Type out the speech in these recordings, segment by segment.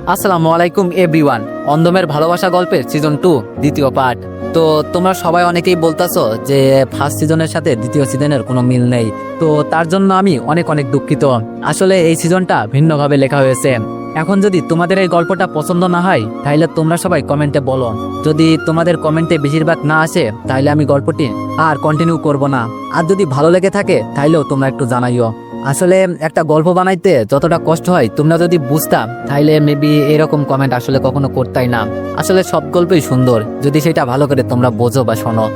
আসসালামু আলাইকুম, এভরিওয়ান। অন্দমের ভালোবাসা গল্পের সিজন টু, দ্বিতীয় পার্ট। তো তোমরা সবাই অনেকেই বলতাছো যে ফার্স্ট সিজনের সাথে দ্বিতীয় সিজনের কোনো মিল নেই। তো তার জন্য আমি অনেক অনেক দুঃখিত। আসলে এই সিজনটা ভিন্নভাবে লেখা হয়েছে। এখন যদি তোমাদের এই গল্পটা পছন্দ না হয় তাহলে তোমরা সবাই কমেন্টে বলো। যদি তোমাদের কমেন্টে বেশিরভাগ না আসে তাহলে আমি গল্পটি আর কন্টিনিউ করব না। আর যদি ভালো লেগে থাকে তাহলেও তোমরা একটু জানাইও। আসলে একটা গল্প বানাইতে যতটা কষ্ট হয়, তোমরা যদি বুঝতাম তাহলে মেবি এরকম কমেন্ট আসলে কখনো করতাই না। আসলে সব গল্পই সুন্দর, যদি সেটা ভালো করে তোমরা বোঝো বা শোনো।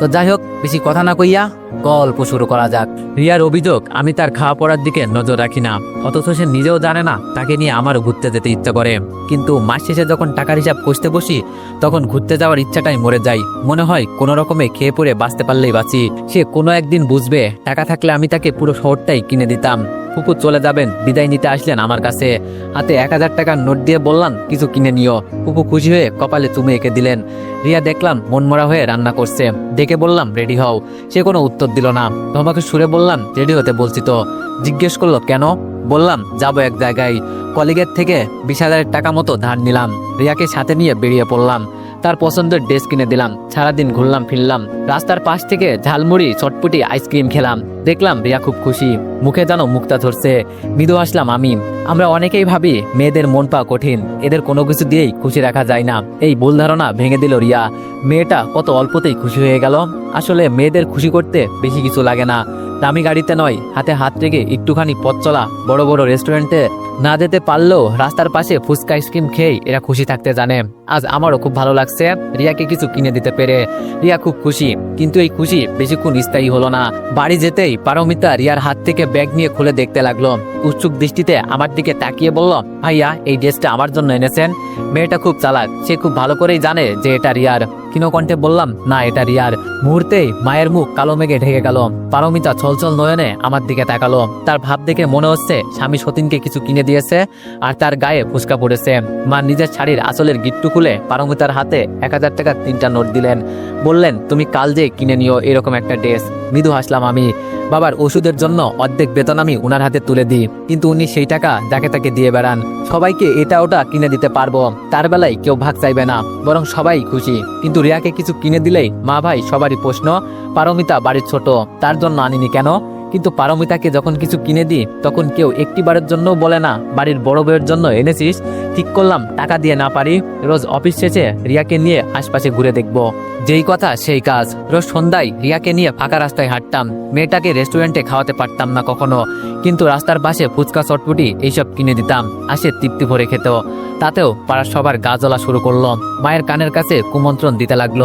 তো যাই হোক, বেশি কথা না কইয়া গল্প শুরু করা যাক। রিয়ার অভিযোগ, আমি তার খাওয়া পড়ার দিকে নজর রাখি না। অথচ সে নিজেও জানে না, তাকে নিয়ে আমারও ঘুরতে যেতে ইচ্ছা করে। কিন্তু মাস শেষে যখন টাকার হিসাব কষতে বসি, তখন ঘুরতে যাওয়ার ইচ্ছাটাই মরে যায়। মনে হয়, কোনো রকমে খেয়ে পড়ে বাঁচতে পারলেই বাঁচি। সে কোনো একদিন বুঝবে, টাকা থাকলে আমি তাকে পুরো শহরটাই কিনে দিতাম। ফুপু চলে যাবেন, বিদায় নিতে আসলেন আমার কাছে। হাতে এক হাজার টাকার নোট দিয়ে বললাম, কিছু কিনে নিও। ফুপু খুশি হয়ে কপালে চুমে এঁকে দিলেন। রিয়া দেখলাম মনমরা হয়ে রান্না করছে। ডেকে বললাম, রেডি হও। সে কোনো উত্তর দিল না। তোমাকে সুরে বললাম, রেডি হতে বলছি তো। জিজ্ঞেস করল, কেন? বললাম, যাব এক জায়গায়। কলিগের থেকে বিশ টাকা মতো ধার নিলাম। রিয়াকে সাথে নিয়ে বেরিয়ে পড়লাম। তার পছন্দের ড্রেস কিনে দিলাম, সারাদিন ঘুরলাম, ফিরলাম। রাস্তার পাশ থেকে ঝালমুড়ি, চটপুটি, আইসক্রিম খেলাম। দেখলাম রিয়া খুব খুশি, মুখে যেন মুক্তা ধরছে। মৃদু আসলাম আমি আমরা অনেকেই ভাবি মেয়েদের মন পা কঠিন, এদের কোনো কিছু দিয়েই খুশি রাখা যায় না। এই ভুল ধারণা ভেঙে দিল রিয়া। মেয়েটা কত অল্পতেই খুশি হয়ে গেল। আসলে মেয়েদের খুশি করতে বেশি কিছু লাগে না। দামি গাড়িতে নয়, হাতে হাত রেখে একটুখানি পথ চলা, বড় বড় রেস্টুরেন্টে না যেতে পারলেও রাস্তার পাশে ফুচকা আইসক্রিম খেয়ে এরা খুশি থাকতে জানে। আজ আমারও খুব ভালো লাগছে, রিয়াকে কিছু কিনে দিতে পেরে। রিয়া খুব খুশি, কিন্তু এই খুশি বেশিক্ষণ স্থায়ী হলো না। বাড়ি যেতেই পারমিতা রিয়ার হাত থেকে ব্যাগ নিয়ে খুলে দেখতে লাগল। উৎসুক দৃষ্টিতে আমার দিকে তাকিয়ে বলল, ভাইয়া, এই ড্রেসটা আমার জন্য এনেছেন? মেয়েটা খুব চালাক, সে খুব ভালো করেই জানে যে এটা রিয়ার। কিনকণ্ঠে বললাম, না, এটা রিয়ার। মুহূর্তেই মায়ের মুখ কালো মেঘে ঢেকে গেল। পারমিতা ছলছল নয়নে আমার দিকে তাকালো। তার ভাব দেখে মনে হচ্ছে স্বামী সতীনকে কিছু কিনে দিয়েছে আর তার গায়ে ফুসকা পড়েছে। মা নিজের শাড়ির আসলের গিট্টু খুলে পারমিতার হাতে এক হাজার টাকার তিনটা নোট দিলেন। বললেন, তুমি কাল যে কিনে নিও এরকম একটা ড্রেস। মৃদু হাসলাম আমি। বাবার ওষুধের জন্য অর্ধেক বেতন আমি উনার হাতে তুলে দিই। কিন্তু উনি সেই টাকা যাকে তাকে দিয়ে বেড়ান। সবাইকে এটা ওটা কিনে দিতে পারব। তার বেলায় কেউ ভাগ চাইবে না, বরং সবাই খুশি। কিন্তু রিয়াকে কিছু কিনে দিলেই মা ভাই সবারই প্রশ্ন, পারমিতা বাড়ির ছোট, তার জন্য আনিনি কেন? কিন্তু পারমিতাকে যখন কিছু কিনে দিই, তখন কেউ একটি বারের জন্যও বলে না, বাড়ির বড় বউয়ের জন্য এনেছিস? ঠিক করলাম, টাকা দিয়ে না পারি। রোজ অফিস শেষে রিয়াকে নিয়ে আশপাশে ঘুরে দেখব। যেই কথা, সেই কাজ। রোজ সন্ধ্যায় রিয়াকে নিয়ে ফাঁকা রাস্তায় হাঁটতাম। মেয়েটাকে রেস্টুরেন্টে খাওয়াতে পারতাম না কখনো। কিন্তু রাস্তার পাশে ফুচকা চটপুটি এইসব কিনে দিতাম। আসে তৃপ্তি ভরে খেত। তাতেও পাড়ার সবার গা জ্বলা শুরু করল। মায়ের কানের কাছে কুমন্ত্রণ দিতে লাগল।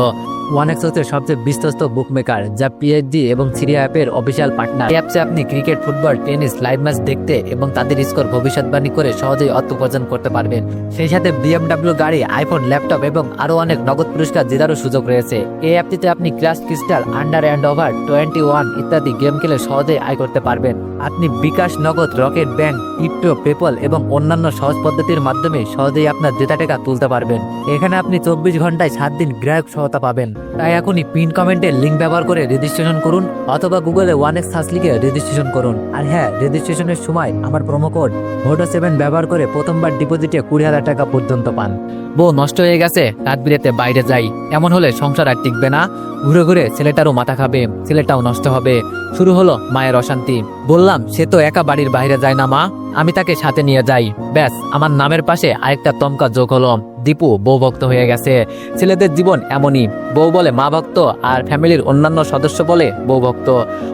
ওয়ানেক্স হচ্ছে সবচেয়ে বিশ্বস্ত বুকমেকার যা পিএইচডি এবং সিরিয়া অ্যাপের অফিসিয়াল পার্টনার এই অ্যাপসে আপনি cricket football tennis live match দেখতে এবং তাদের স্কোর ভবিষ্যৎবাণী করে সহজেই অর্থ উপার্জন করতে পারবেন। সেই সাথে বিএমডাব্লিউ গাড়ি আইফোন ল্যাপটপ এবং আরও অনেক নগদ পুরস্কার জেতারও সুযোগ রয়েছে। এই অ্যাপটিতে আপনি crash crystal under and over twenty one ইত্যাদি গেম খেলে সহজেই আয় করতে পারবেন। আপনি বিকাশ নগদ রকেট ব্যাংক ক্রিপ্টো পেপল এবং অন্যান্য সহজ পদ্ধতির মাধ্যমে সহজেই আপনার জেতা টাকা তুলতে পারবেন। এখানে আপনি চব্বিশ ঘন্টায় সাত দিন গ্রাহক সহায়তা পাবেন। তাই এখনই পিন কমেন্টের লিঙ্ক ব্যবহার করে রেজিস্ট্রেশন করুন অথবা গুগলে ওয়ান এক্স সার্চ লিখে রেজিস্ট্রেশন করুন। আর হ্যাঁ রেজিস্ট্রেশনের সময় আমার প্রোমো কোড ভোটো সেভেন ব্যবহার করে প্রথমবার ডিপোজিটে কুড়ি হাজার টাকা পর্যন্ত পান। বউ, নষ্ট হয়ে গেছে, রাত বিরেতে বাইরে যাই। এমন হলে সংসার আর টিকবে না। ঘুরে ঘুরে ছেলেটারও মাথা খাবে, ছেলেটাও নষ্ট হবে। শুরু হলো মায়ের অশান্তি। বললাম, সে তো একা বাড়ির বাইরে যায় না মা। আমি তাকে সাথে নিয়ে যাই। ব্যাস, আমার নামের পাশে আরেকটা তমকা যোগ হলো, দীপু, বউ ভক্ত হয়ে গেছে। ছেলেদের জীবন এমনই। বউ বলে মা ভক্ত আর ফ্যামিলির অন্যান্য সদস্য বলে বউ ভক্ত।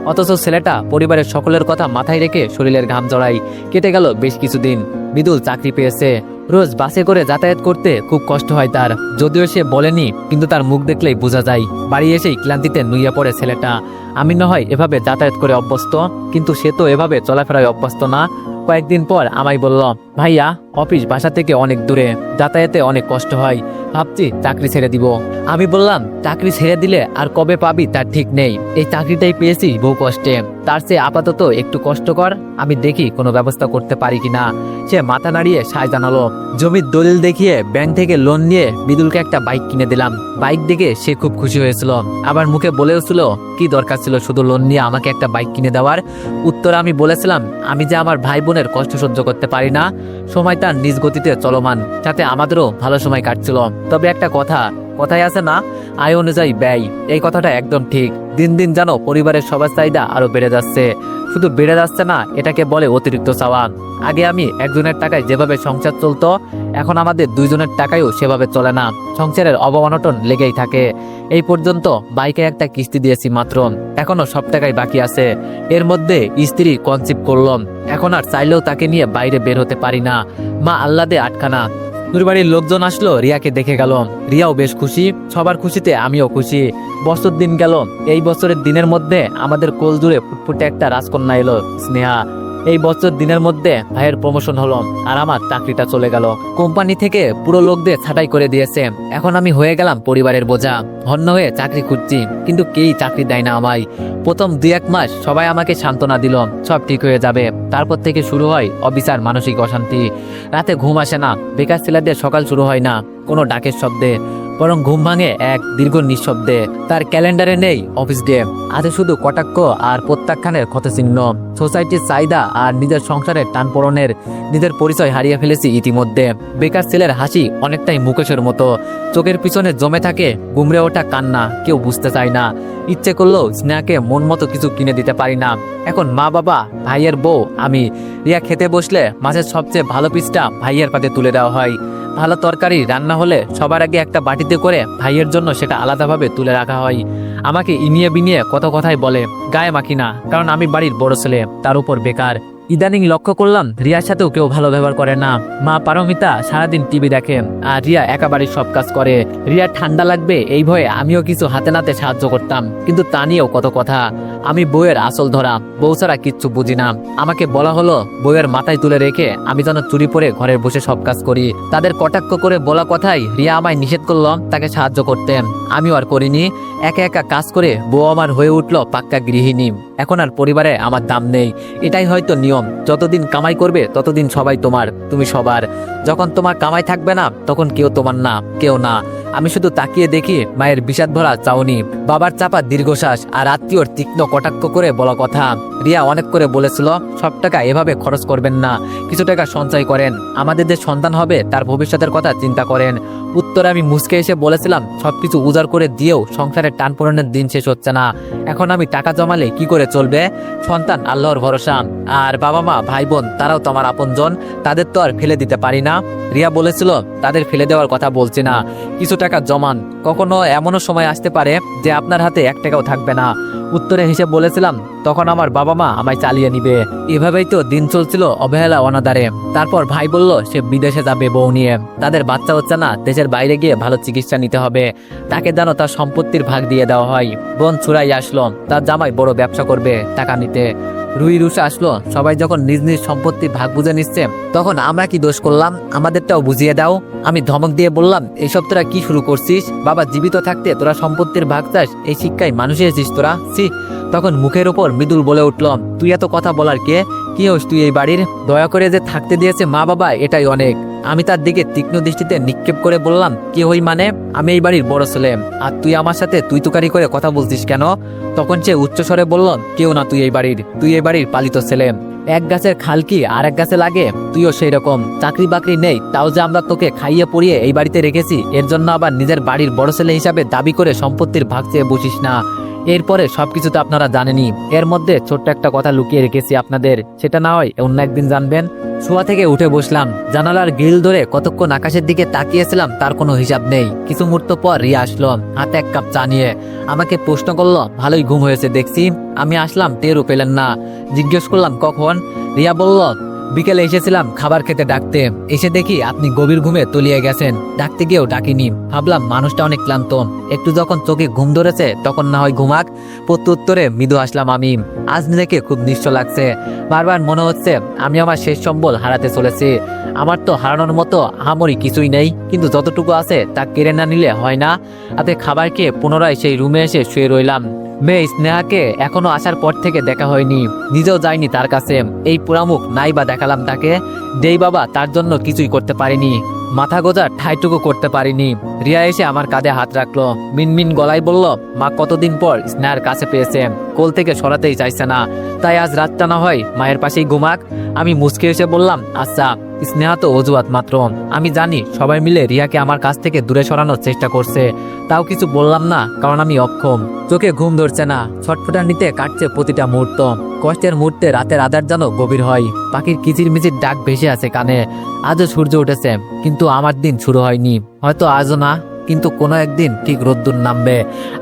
অথচ ছেলেটা পরিবারের সকলের কথা মাথায় রেখে শরীরের ঘাম জড়াই কেটে গেল বেশ কিছুদিন। বিদুল চাকরি পেয়েছে। রোজ বাসে করে যাতায়াত করতে খুব কষ্ট হয় তার। যদিও সে বলেনি, কিন্তু তার মুখ দেখলেই বোঝা যায়। বাড়ি এসেই ক্লান্তিতে নুইয়ে পড়ে ছেলেটা। আমি না হয় এভাবে যাতায়াত করে অভ্যস্ত, কিন্তু সে তো এভাবে চলাফেরায় অভ্যস্ত না। কয়েকদিন পর আমায় বলল ভাইয়া, অফিস বাসা থেকে অনেক দূরে, যাতায়াতে অনেক কষ্ট হয়। ভাবছি চাকরি ছেড়ে দিব। আমি বললাম, চাকরি ছেড়ে দিলে আর কবে পাবি তার ঠিক নেই। এই চাকরিটাই পেয়েছি বহু কষ্টে। তার চেয়ে আপাতত একটু কষ্টকর। আমি দেখি কোনো ব্যবস্থা করতে পারি কিনা সে মাথা নাড়িয়ে সায় জানালো, জমির দলিল দেখিয়ে ব্যাংক থেকে লোন নিয়ে বিদুলকে একটা বাইক কিনে দিলাম। বাইক দেখে সে খুব খুশি হয়েছিল। আবার মুখে বলেওছিল, কি দরকার ছিল শুধু লোন নিয়ে আমাকে একটা বাইক কিনে দেওয়ার? উত্তর আমি বলেছিলাম, আমি যে আমার ভাই বোনের কষ্ট সহ্য করতে পারি না সময় তার নিজ গতিতে চলমান সাথে আমাদেরও ভালো সময় কাটছিল। তবে একটা কথা, কথায় আছে না, আয় অনুযায়ী ব্যয়। এই কথাটা একদম ঠিক। দিন দিন যেন পরিবারের সবার চাহিদা আরও বেড়ে যাচ্ছে। শুধু বেড়ে যাচ্ছে না, এটাকে বলে অতিরিক্ত চাওয়া আগে আমি একজনের টাকায় যেভাবে সংসার চলতো, এখন আমাদের দুইজনের টাকায়ও সেভাবে চলে না। সংসারের অবমানটন লেগেই থাকে। এই পর্যন্ত বাইকে একটা কিস্তি দিয়েছি মাত্র। এখনও সব টাকাই বাকি আছে। এর মধ্যে স্ত্রী কনসিভ করলাম। এখন আর চাইলেও তাকে নিয়ে বাইরে বের হতে পারি না। মা আল্লাদে আটকানা। নুরবাড়ির লোকজন আসলো, রিয়াকে দেখে গেল। রিয়াও বেশ খুশি, সবার খুশিতে আমিও খুশি। বছর দিন গেল, এই বছরের দিনের মধ্যে আমাদের কোল জুড়ে ফুটফুটে একটা রাজকন্যা এলো, স্নেহা। এই বছর দিনের মধ্যে ভাইয়ের প্রমোশন হলো আর আমার চাকরিটা চলে গেল। কোম্পানি থেকে পুরো লোকদের ছাঁটাই করে দিয়েছে। এখন আমি হয়ে গেলাম পরিবারের বোঝা। হন্য হয়ে চাকরি খুঁজছি, কিন্তু কেই চাকরি দেয় না আমায়। প্রথম দুই এক মাস সবাই আমাকে সান্ত্বনা দিল, সব ঠিক হয়ে যাবে। তারপর থেকে শুরু হয় অবিচার, মানসিক অশান্তি। রাতে ঘুম আসে না, বেকার ছেলেদের সকাল শুরু হয় না, কোনো ডাকের শব্দে। বরং ঘুম ভাঙে এক দীর্ঘ নিঃশব্দে। তার ক্যালেন্ডারে নেই অফিস ডে। আজ শুধু কটাক্ষ আর প্রত্যাখ্যানের ক্ষতচিহ্ন। সোসাইটির চাহিদা আর নিজের সংসারের টানপড়নের, নিজের পরিচয় হারিয়ে ফেলেছি ইতিমধ্যে। বেকার ছেলের হাসি অনেকটাই মুকেশের মতো। চোখের পিছনে জমে থাকে গুমড়ে ওঠা কান্না, কেউ বুঝতে চায় না। ইচ্ছে করলেও স্নেহাকে মন মতো কিছু কিনে দিতে পারি না। এখন মা বাবা, ভাইয়ের বউ, আমি। রিয়া খেতে বসলে মাছের সবচেয়ে ভালো পিসটা ভাইয়ের পাতে তুলে দেওয়া হয়। ভালো তরকারি রান্না হলে সবার আগে একটা বাটিতে করে ভাইয়ের জন্য সেটা আলাদাভাবে তুলে রাখা হয়। আমাকে ইনিয়ে বিনিয়ে কত কথাই বলে, গায়ে মাখি না, কারণ আমি বাড়ির বড় ছেলে, তার উপর বেকার। ইদানিং লক্ষ্য করলাম, রিয়ার সাথেও কেউ ভালো ব্যবহার করে না। মা পারমিতা সারাদিন টিভি দেখে, আর রিয়া একা বাড়ির সব কাজ করে। রিয়া ঠান্ডা লাগবে, এই ভয়ে আমিও কিছু হাতে নাতে সাহায্য করতাম, কিন্তু তা নিয়েও কত কথা। আমি বইয়ের আসল ধরা, বউ ছাড়া কিচ্ছু বুঝি না। আমাকে বলা হলো বইয়ের মাথায় তুলে রেখে আমি যেন চুরি পরে ঘরে বসে সব কাজ করি। তাদের কটাক্ষ করে বলা কথাই রিয়া আমায় নিষেধ করল, তাকে সাহায্য করতে। আমিও আর করিনি, একা একা কাজ করে বউ আমার হয়ে উঠল পাক্কা গৃহিণী। এখন আর পরিবারে আমার দাম নেই। এটাই হয়তো নিয়ম। যতদিন কামাই করবে, ততদিন সবাই তোমার, তুমি সবার। যখন তোমার কামাই থাকবে না, তখন কেউ তোমার না, কেউ না। আমি শুধু তাকিয়ে দেখি মায়ের বিষাদ ভরা চাউনি। বাবার চাপা দীর্ঘশ্বাস আর আত্মীয়র তীক্ষ্ণ কটাক্ষ করে বলা কথা। রিয়া অনেক করে বলেছিল, সব টাকা এভাবে খরচ করবেন না, কিছু টাকা সঞ্চয় করেন। আমাদের যে সন্তান হবে, তার ভবিষ্যতের কথা চিন্তা করেন। উত্তরে আমি মুসকে এসে বলেছিলাম সবকিছু উজাড় করে দিয়েও সংসারের টান পূরণের দিন শেষ হচ্ছে না। এখন আমি টাকা জমালে কি করে চলবে? সন্তান, আল্লাহর ভরসা। আর বাবা মা, ভাই বোন, তারাও তোমার আপনজন, তাদের তো আর ফেলে দিতে পারি না। রিয়া বলেছিল, তাদের ফেলে দেওয়ার কথা বলছি না। কিছু টাকা জমান, কখনো এমনও সময় আসতে পারে যে আপনার হাতে এক টাকাও থাকবে না। উত্তরে হিসেবে বলেছিলাম, তখন আমার বাবা মা আমায় চালিয়ে নিবে। এভাবেই তো দিন চলছিল অবহেলা অনাদারে। তারপর ভাই বলল, সে বিদেশে যাবে বউ নিয়ে। তাদের বাচ্চা হচ্ছে না, দেশের বাইরে গিয়ে ভালো চিকিৎসা নিতে হবে। তাকে যেন তার সম্পত্তির ভাগ দিয়ে দেওয়া হয়। বোন ছুড়াই আসলো, তার জামাই বড় ব্যবসা করবে টাকা নিতে। রুই রুষে আসলো। সবাই যখন নিজ নিজ সম্পত্তি ভাগ বুঝে নিচ্ছে, তখন আমরা কি দোষ করলাম? আমাদেরটাও বুঝিয়ে দাও। আমি ধমক দিয়ে বললাম, এসব তোরা কি শুরু করছিস? বাবা, জীবিত থাকতে তোরা সম্পত্তির ভাগ চাস? এই শিক্ষায় মানুষ এসেছিস তোরা? সি তখন মুখের ওপর মৃদুল বলে উঠল, তুই এত কথা বলার কে? কি হোস তুই এই বাড়ির? দয়া করে যে থাকতে দিয়েছে মা বাবা এটাই অনেক। আমি তার দিকে তীক্ষ্ণ দৃষ্টিতে নিক্ষেপ করে বললাম, কি হই মানে? আমি এই বাড়ির বড় ছেলে। আর তুই আমার সাথে তুই তুকারি করে কথা বলছিস কেন? তখন সে উচ্চস্বরে বলল, কেউ না তুই এই বাড়ির, তুই এই বাড়ির পালিত ছেলে। এক গাছের খাল কি আর এক গাছে লাগে? তুইও সেই রকম। চাকরি বাকরি নেই, তাও যে আমরা তোকে খাইয়ে পড়িয়ে এই বাড়িতে রেখেছি, এর জন্য আবার নিজের বাড়ির বড় ছেলে হিসাবে দাবি করে সম্পত্তির ভাগ চেয়ে বসিস না। এরপরে সবকিছু তো আপনারা জানেনই। এর মধ্যে ছোট্ট একটা কথা লুকিয়ে রেখেছি আপনাদের। সেটা না হয় অন্য একদিন জানবেন। শোয়া থেকে উঠে বসলাম। জানালার গ্রিল ধরে কতক্ষণ আকাশের দিকে তাকিয়েছিলাম তার কোনো হিসাব নেই। কিছু মুহূর্ত পর রিয়া আসলো, হাতে এক কাপ চা নিয়ে। আমাকে প্রশ্ন করল, ভালোই ঘুম হয়েছে দেখছি। আমি আসলাম, টেরও পেলেন না। জিজ্ঞেস করলাম, কখন? রিয়া বলল বিকেলে এসেছিলাম খাবার খেতে ডাকতে। এসে দেখি আপনি গভীর ঘুমে তলিয়ে গেছেন। ডাকতে গিয়েও ডাকিনি। ভাবলাম মানুষটা অনেক ক্লান্ত। একটু যখন চোখে ঘুম ধরেছে, তখন না হয় ঘুমাক। প্রত্যুত্তরে মৃদু আসলাম আমি। আজ নিজেকে খুব নিশ্চ লাগছে। বারবার মনে হচ্ছে, আমি আমার শেষ সম্বল হারাতে চলেছি। আমার তো হারানোর মতো আহামরি কিছুই নেই। কিন্তু যতটুকু আছে, তা কেড়ে না নিলে হয় না। তাতে খাবার খেয়ে পুনরায় সেই রুমে এসে শুয়ে রইলাম। মেয়ে স্নেহাকে এখনও আসার পর থেকে দেখা হয়নি, নিজেও যায়নি তার কাছে। এই পুরামুখ নাই বা দেখালাম তাকে দেই বাবা তার জন্য কিছুই করতে পারিনি, মাথা গোজা ঠাইটুকু করতে পারিনি। রিয়া এসে আমার কাঁধে হাত রাখল, মিনমিন গলায় বলল, মা কতদিন পর স্নেহার কাছে পেয়েছে, কোল থেকে সরাতেই চাইছে না, তাই আজ রাতটা না হয় মায়ের পাশেই ঘুমাক। আমি মুসকে এসে বললাম আচ্ছা। স্নেহা তো অজুহাত মাত্র। আমি জানি সবাই মিলে রিয়াকে আমার কাছ থেকে দূরে সরানোর চেষ্টা করছে। তাও কিছু বললাম না, কারণ আমি অক্ষম। চোখে ঘুম ধরছে না ছটফটা নিতে কাটছে প্রতিটা মুহূর্ত। কষ্টের মুহূর্তে রাতের আধার যেন গভীর হয়। পাখির কিচির মিচির ডাক ভেসে আছে কানে। আজও সূর্য উঠেছে, কিন্তু আমার দিন শুরু হয়নি। হয়তো আজও না, কিন্তু কোনো একদিন ঠিক রোদ্দুর নামবে।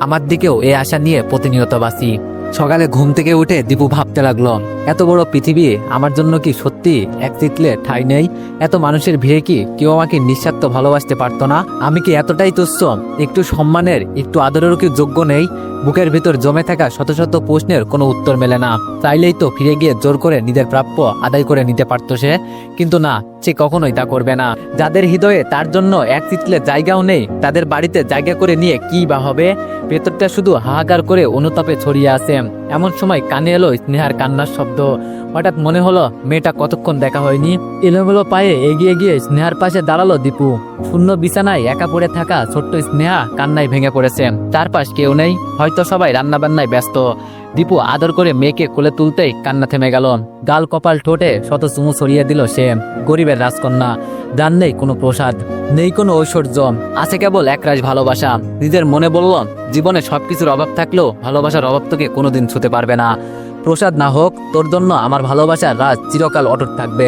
আমার দিকেও এই আশা নিয়ে প্রতিনিয়ত বাসি সকালে ঘুম থেকে উঠে দীপু ভাবতে লাগল, এত বড় পৃথিবী, আমার জন্য কি সত্যি এক চিতলে ঠাই নেই? এত মানুষের ভিড়ে কি কেউ আমাকে নিঃস্বার্থ ভালোবাসতে পারতো না? আমি কি এতটাই তুচ্ছ? একটু সম্মানের, একটু আদরেরও কি যোগ্য নেই? বুকের ভিতর জমে থাকা শত শত প্রশ্নের কোনো উত্তর মেলে না। চাইলেই তো ফিরে গিয়ে জোর করে নিজের প্রাপ্য আদায় করে নিতে পারতো সে। কিন্তু না সে কখনোই তা করবে না। যাদের হৃদয়ে তার জন্য এক চিতলে জায়গাও নেই, তাদের বাড়িতে জায়গা করে নিয়ে কি বা হবে? ভেতরটা শুধু হাহাকার করে অনুতাপে ছড়িয়ে আছে। এমন সময় কানে এলো স্নেহার কান্নার শব্দ। হঠাৎ মনে হলো, মেয়েটা কতক্ষণ দেখা হয়নি? এলোমেলো পায়ে এগিয়ে গিয়ে স্নেহার পাশে দাঁড়াল দীপু। শূন্য বিছানায় একা পড়ে থাকা ছোট্ট স্নেহা কান্নায় ভেঙে পড়েছে। চারপাশ কেউ নেই, হয়তো সবাই রান্না বান্নায় ব্যস্ত। দীপু আদর করে মেয়েকে কোলে তুলতেই কান্না থেমে গেল। গাল কপাল ঠোঁটে শত চুমু ছড়িয়ে দিল সে। গরিবের রাজকন্যা, দান নেই কোনো প্রসাদ, নেই কোনো ঐশ্বর্য। আছে কেবল একরাশ ভালোবাসা। নিজের মনে বলল, জীবনে সবকিছুর অভাব থাকলেও ভালোবাসার অভাব তোকে কোনোদিন ছুতে পারবে না। প্রসাদ না হোক, তোর জন্য আমার ভালোবাসার রাজ চিরকাল অটুট থাকবে।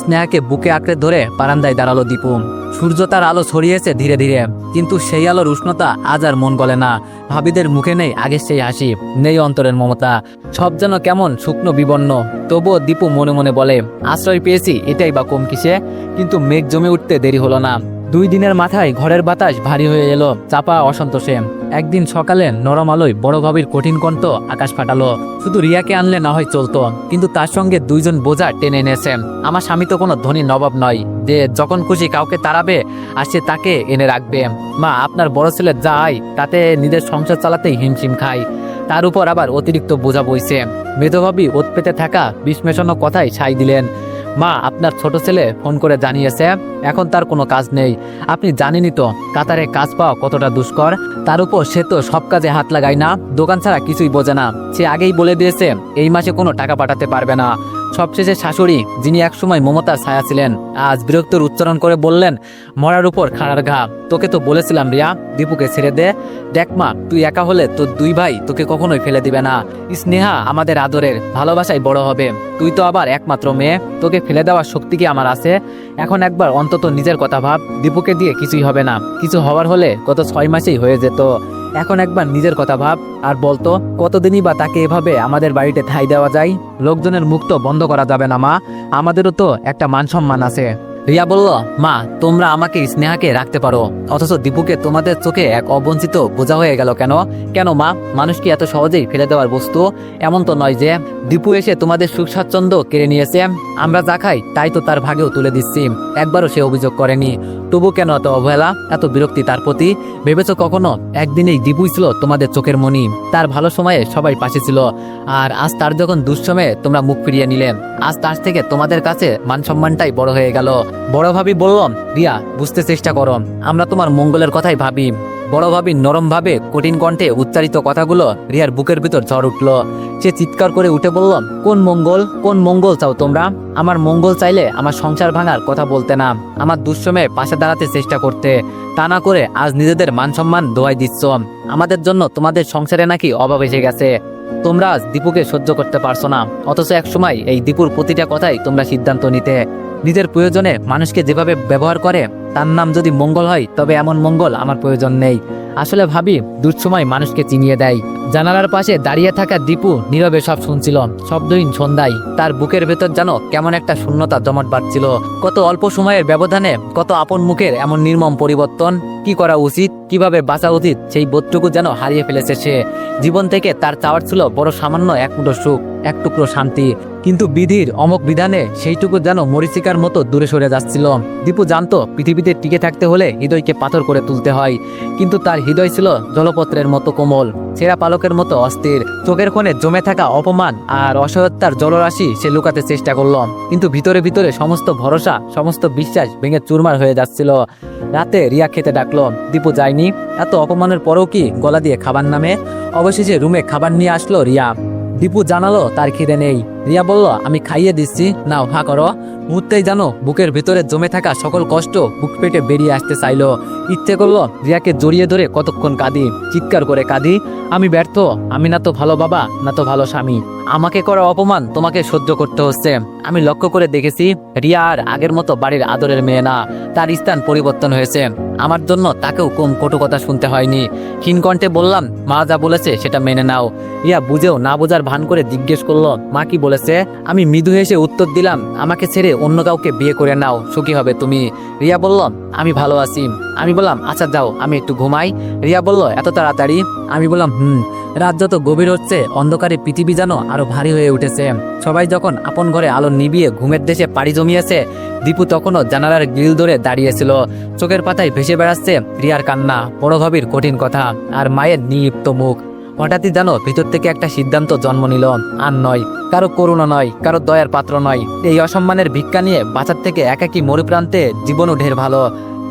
স্নেহাকে বুকে আঁকড়ে ধরে বারান্দায় দাঁড়াল দীপু। সূর্য তার আলো ছড়িয়েছে ধীরে ধীরে, কিন্তু সেই আলোর উষ্ণতা আজ আর মন গলে না। ভাবিদের মুখে নেই আগের সেই হাসি, নেই অন্তরের মমতা। সব যেন কেমন শুকনো বিবর্ণ, তবুও দীপু মনে মনে বলে, আশ্রয় পেয়েছি, এটাই বা কম কিসে? কিন্তু মেঘ জমে উঠতে দেরি হলো না। দুই দিনের মাথায় ঘরের বাতাস ভারী হয়ে এলো, চাপা অসন্তোষে। একদিন সকালে নরম আলোয় বড় ভাবির কঠিন কণ্ঠ আকাশ ফাটালো। শুধু রিয়াকে আনলে না হয় চলতো, কিন্তু তার সঙ্গে দুইজন বোঝা টেনে এনেছে। আমার স্বামী তো কোনো ধনী নবাব নয়, যে যখন খুশি কাউকে তাড়াবে, আর সে তাকে এনে রাখবে। মা, আপনার বড় ছেলে যাই তাতে নিজের সংসার চালাতেই হিমশিম খায়। তার উপর আবার অতিরিক্ত বোঝা বইছে। মেধভাবী ওত পেতে থাকা মেশানো কথাই ছাই দিলেন। মা, আপনার ছোট ছেলে ফোন করে জানিয়েছে, এখন তার কোনো কাজ নেই। আপনি জানেনই তো, কাতারে কাজ পাওয়া কতটা দুষ্কর। তার উপর সে তো সব কাজে হাত লাগায় না, দোকান ছাড়া কিছুই বোঝে না। সে আগেই বলে দিয়েছে, এই মাসে কোনো টাকা পাঠাতে পারবে না। সবশেষে শাশুড়ি, যিনি একসময় মমতার ছায়া ছিলেন, আজ বিরক্তর উচ্চারণ করে বললেন, মরার উপর খাড়ার ঘা। তোকে তো বলেছিলাম রিয়া, দীপুকে ছেড়ে দে। দেখ মা, তুই একা হলে তোর দুই ভাই তোকে কখনোই ফেলে দিবে না। স্নেহা আমাদের আদরের, ভালোবাসায় বড় হবে। তুই তো আবার একমাত্র মেয়ে, তোকে ফেলে দেওয়ার শক্তি কি আমার আছে? এখন একবার অন্তত নিজের কথা ভাব, দীপুকে দিয়ে কিছুই হবে না। কিছু হওয়ার হলে গত ছয় মাসেই হয়ে যেত। এখন একবার নিজের কথা ভাব, আর বলতো, কতদিনই বা তাকে এভাবে আমাদের বাড়িতে ঠাই দেওয়া যায়? লোকজনের মুক্ত বন্ধ করা যাবে না মা। আমাদেরও তো একটা মান সম্মান আছে। রিয়া বলল, মা, তোমরা আমাকে স্নেহাকে রাখতে পারো। অথচ দীপুকে তোমাদের চোখে এক অবঞ্চিত বোঝা হয়ে গেল কেন? কেন, মা? মানুষ কি এত সহজেই ফেলে দেওয়ার বস্তু? এমন তো নয় যে, দীপু এসে তোমাদের সুখ স্বাচ্ছন্দ্য কেড়ে নিয়েছে। আমরা যা খাই, তাই তো তার ভাগেও তুলে দিচ্ছি। একবারও সে অভিযোগ করেনি। তবু কেন এত অবহেলা, এত বিরক্তি তার প্রতি? ভেবেছ কখনো একদিনেই দীপুই ছিল তোমাদের চোখের মনি তার ভালো সময়ে সবাই পাশে ছিল। আর আজ তার যখন দুঃসময়ে তোমরা মুখ ফিরিয়ে নিলেন আজ তার থেকে তোমাদের কাছে মান সম্মানটাই বড় হয়ে গেল। বড় ভাবি বললাম, রিয়া, বুঝতে চেষ্টা করো। আমরা তোমার মঙ্গলের কথাই ভাবি। বড় ভাবি নরম ভাবে কঠিন কণ্ঠে উচ্চারিত কথাগুলো রিয়ার বুকের ভিতর ঝড় উঠল। সে চিৎকার করে উঠে বলল কোন মঙ্গল কোন মঙ্গল চাও তোমরা? আমার মঙ্গল চাইলে আমার সংসার ভাঙার কথা বলতে না। আমার দুঃসময়ে পাশে দাঁড়াতে চেষ্টা করতে। তা না করে আজ নিজেদের মান সম্মান দোয়াই দিচ্ছ। আমাদের জন্য তোমাদের সংসারে নাকি অভাব এসে গেছে। তোমরা আজ দীপুকে সহ্য করতে পারছ না। অথচ এক সময় এই দীপুর প্রতিটা কথাই তোমরা সিদ্ধান্ত নিতে। নিজের প্রয়োজনে মানুষকে যেভাবে ব্যবহার করে, তার নাম যদি মঙ্গল হয়, তবে এমন মঙ্গল আমার প্রয়োজন নেই। আসলে ভাবি, দুঃসময় মানুষকে চিনিয়ে দেয়। জানালার পাশে দাঁড়িয়ে থাকা দীপু নীরবে সব শুনছিল। শব্দহীন সন্ধ্যায় তার বুকের ভেতর যেন কেমন একটা শূন্যতা জমাট বাড়ছিল কত অল্প সময়ের ব্যবধানে কত আপন মুখের এমন নির্মম পরিবর্তন। কি করা উচিত? কীভাবে বাঁচা উচিত? সেই বোধটুকু যেন হারিয়ে ফেলেছে সে। জীবন থেকে তার চাওয়ার ছিল বড় সামান্য এক মুঠো সুখ, এক টুকরো শান্তি। কিন্তু বিধির অমক বিধানে সেইটুকু যেন মরিচিকার মতো দূরে সরে যাচ্ছিল। দীপু জানতো, পৃথিবীতে টিকে থাকতে হলে হৃদয়কে পাথর করে তুলতে হয়। কিন্তু তার হৃদয় ছিল জলপত্রের মতো কোমল। ছেঁড়া পালকের মতো অস্থির। চোখের কোণে জমে থাকা অপমান আর অসহায়তার জলরাশি সে লুকাতে চেষ্টা করল। কিন্তু ভিতরে ভিতরে সমস্ত ভরসা, সমস্ত বিশ্বাস ভেঙে চুরমার হয়ে যাচ্ছিল। রাতে রিয়া খেতে ডাকলো, দীপু যায়নি? এত অপমানের পরেও কি গলা দিয়ে খাবার নামে? অবশেষে রুমে খাবার নিয়ে আসলো রিয়া। দীপু জানালো, তার খিদে নেই। রিয়া বলল, আমি খাইয়ে দিচ্ছি। নাও, হা করো। মুহূর্তেই জানো, বুকের ভেতরে জমে থাকা সকল কষ্ট বুক পেটে বেরিয়ে আসতে চাইলো। ইচ্ছে করল, রিয়াকে জড়িয়ে ধরে কতক্ষণ কাঁদি। চিৎকার করে কাঁদি, আমি ব্যর্থ। আমি না তো ভালো বাবা, না তো ভালো স্বামী। আমাকে করা অপমান তোমাকে সহ্য করতে হচ্ছে। আমি লক্ষ্য করে দেখেছি, রিয়া আর আগের মতো বাড়ির আদরের মেয়ে না। তার স্থান পরিবর্তন হয়েছে। আমার জন্য তাকেও কম কটু কথা শুনতে হয়নি। ক্ষীণকণ্ঠে বললাম, মা যা বলেছে সেটা মেনে নাও। রিয়া বুঝেও না বোঝার ভান করে জিজ্ঞেস করল, মা কি বলেছে, আমি মৃদু হেসে উত্তর দিলাম, আমাকে ছেড়ে অন্য কাউকে বিয়ে করে নাও, সুখী হবে তুমি। রিয়া বলল, আমি ভালো আছি। আমি বললাম আচ্ছা যাও, আমি একটু ঘুমাই। রিয়া বলল, এত তাড়াতাড়ি? আমি বললাম, হুম। রাত যত গভীর হচ্ছে, অন্ধকারে পৃথিবী যেন আরও ভারী হয়ে উঠেছে। সবাই যখন আপন ঘরে আলো নিবিয়ে ঘুমের দেশে পাড়ি জমিয়েছে, দীপু তখনও জানালার গ্রিল ধরে দাঁড়িয়েছিল। চোখের পাতায় ভেসে বেড়াচ্ছে রিয়ার কান্না, বড় ভাবির কঠিন কথা, আর মায়ের নিলিপ্ত মুখ। হঠাৎই জানো ভিতর থেকে একটা সিদ্ধান্ত জন্ম নিল, আর নয় কারও করুণা নয়, কারও দয়ার পাত্র নয়। এই অসম্মানের ভিক্ষা নিয়ে বাঁচার থেকে একাকি মরুপ্রান্তে জীবনও ঢের ভালো।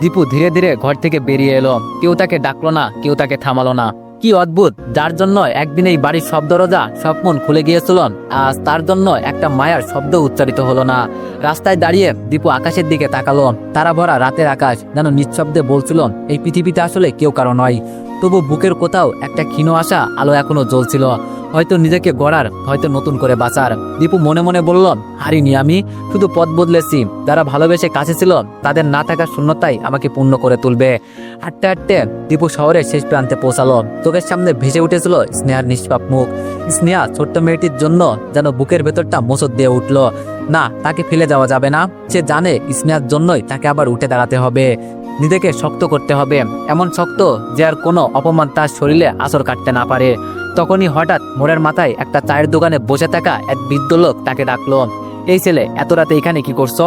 দীপু ধীরে ধীরে ঘর থেকে বেরিয়ে এলো। কেউ তাকে ডাকলো না, কেউ তাকে থামালো না। কি অদ্ভুত, যার জন্য একদিন এই বাড়ির সব দরজা, সব মন খুলে গিয়েছিল, আজ তার জন্য একটা মায়ার শব্দ উচ্চারিত হলো না। রাস্তায় দাঁড়িয়ে দীপু আকাশের দিকে তাকালো। তারা ভরা রাতের আকাশ যেন নিঃশব্দে বলছিল, এই পৃথিবীতে আসলে কেউ কারও নয়। তবু বুকের কোথাও একটা ক্ষীণ আশা আলো এখনও জ্বলছিল। হয়তো নিজেকে গড়ার, হয়তো নতুন করে বাঁচার। দীপু মনে মনে বলল হারিনি আমি, শুধু পথ বদলেছি। যারা ভালোবেসে কাছে ছিল, তাদের না থাকার শূন্যতাই আমাকে পূর্ণ করে তুলবে। হাঁটতে হাঁটতে দীপু শহরের শেষ প্রান্তে পৌঁছালো। চোখের সামনে ভেসে উঠেছিল স্নেহার নিষ্পাপ মুখ। স্নেহা ছোট্ট মেয়েটির জন্য যেন বুকের ভেতরটা মোচর দিয়ে উঠল। না, তাকে ফেলে যাওয়া যাবে না। সে জানে স্নেহার জন্যই তাকে আবার উঠে দাঁড়াতে হবে। নিজেকে শক্ত করতে হবে। এমন শক্ত যে আর কোনো অপমান তার শরীরে আসর কাটতে না পারে। তখনই হঠাৎ মোড়ের মাথায় একটা চায়ের দোকানে বসে থাকা এক বৃদ্ধ লোক তাকে ডাকলো। এই ছেলে, এত রাতে এখানে কি করছ?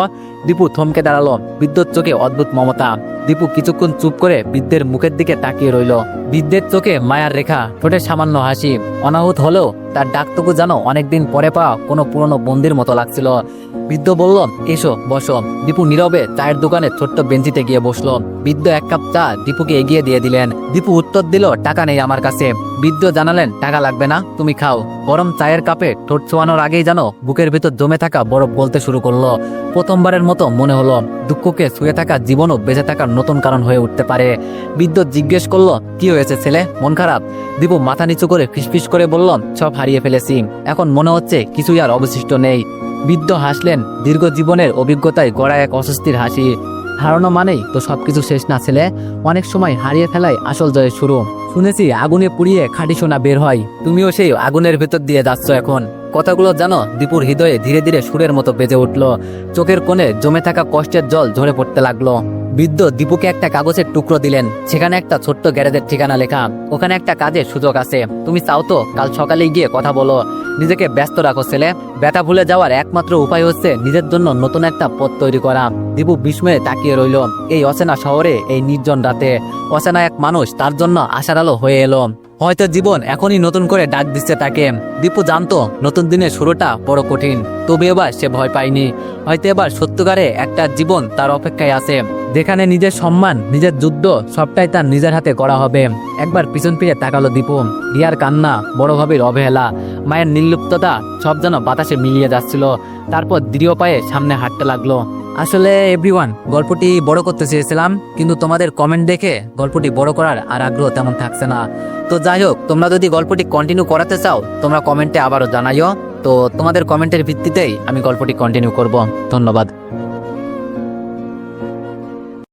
দীপু থমকে দাঁড়াল। বৃদ্ধর চোখে অদ্ভুত মমতা। দীপু কিছুক্ষণ চুপ করে বৃদ্ধের মুখের দিকে তাকিয়ে রইল। বৃদ্ধের চোখে মায়ার রেখা, ঠোঁটে সামান্য হাসি। অনাহুত হলেও তার ডাকটুকু যেন অনেকদিন পরে পাওয়া কোনো পুরনো বন্দির মতো লাগছিল। বৃদ্ধ বলল, এসো, বসো। দীপু নীরবে চায়ের দোকানে ছোট্ট বেঞ্চিতে গিয়ে বসল। বৃদ্ধ এক কাপ চা দীপুকে এগিয়ে দিয়ে দিলেন। দীপু উত্তর দিল, টাকা নেই আমার কাছে। বৃদ্ধ জানালেন, টাকা লাগবে না, তুমি খাও। গরম চায়ের কাপে ঠোঁট ছোঁয়ানোর আগেই জানো, বুকের ভিতর জমে থাকা বরফ গলতে শুরু করল। প্রথমবারের মতো মনে হলো, দুঃখকে শুয়ে থাকা জীবনও বেঁচে থাকার নতুন কারণ হয়ে উঠতে পারে। বৃদ্ধ জিজ্ঞেস করল, কি হয়েছে ছেলে? মন খারাপ? দীপু মাথা নিচু করে ফিসফিস করে বলল সব হারিয়ে ফেলেছি। এখন মনে হচ্ছে কিছুই আর অবশিষ্ট নেই। বৃদ্ধ হাসলেন, দীর্ঘ জীবনের অভিজ্ঞতায় গড়া এক অস্বস্তির হাসি। হারানো মানেই তো সবকিছু শেষ না, ছেলে। অনেক সময় হারিয়ে ফেলাই আসল জয়ের শুরু। শুনেছি আগুনে পুড়িয়ে খাঁটি সোনা বের হয়। তুমিও সেই আগুনের ভেতর দিয়ে যাচ্ছ এখন। কথাগুলো জানো দীপুর হৃদয়ে ধীরে ধীরে সুরের মতো বেজে উঠল। চোখের কোণে জমে থাকা কষ্টের জল ঝরে পড়তে লাগল। বৃদ্ধ দীপুকে একটা কাগজের টুকরো দিলেন। সেখানে একটা ছোট্ট গ্যারেজের ঠিকানা লেখা। ওখানে একটা কাজের সুযোগ আছে। তুমি চাও তো কাল সকালে গিয়ে কথা বলো। নিজেকে ব্যস্ত রাখো, ছেলে। ব্যথা ভুলে যাওয়ার একমাত্র উপায় হচ্ছে নিজের জন্য নতুন একটা পথ তৈরি করা। দীপু বিস্ময়ে তাকিয়ে রইল। এই অচেনা শহরে এই নির্জন রাতে। অচেনা এক মানুষ তার জন্য আশার আলো হয়ে এলো। হয়তো জীবন এখনই নতুন করে ডাক দিচ্ছে তাকে। দীপু জানতো, নতুন দিনের শুরুটা বড় কঠিন। তবে এবার সে ভয় পায়নি। হয়তো এবার সত্যকারে একটা জীবন তার অপেক্ষায় আছে। যেখানে নিজের সম্মান, নিজের যুদ্ধ, সবটাই তার নিজের হাতে করা হবে। একবার পিছন ফিরে তাকালো দীপু। রিয়ার কান্না, বড় ভাবির অবহেলা, মায়ের নির্লিপ্ততা, সব যেন বাতাসে মিলিয়ে যাচ্ছিল। তারপর দৃঢ় পায়ে সামনে হাঁটতে লাগল। আসলে এভরিওয়ান গল্পটি বড় করতে চেয়েছিলাম, কিন্তু তোমাদের কমেন্ট দেখে গল্পটি বড় করার আর আগ্রহ তেমন থাকছে না। তো যাই হোক, তোমরা যদি গল্পটি কন্টিনিউ করাতে চাও, তোমরা কমেন্টে আবারও জানাইও। তো তোমাদের কমেন্টের ভিত্তিতেই আমি গল্পটি কন্টিনিউ করব। ধন্যবাদ।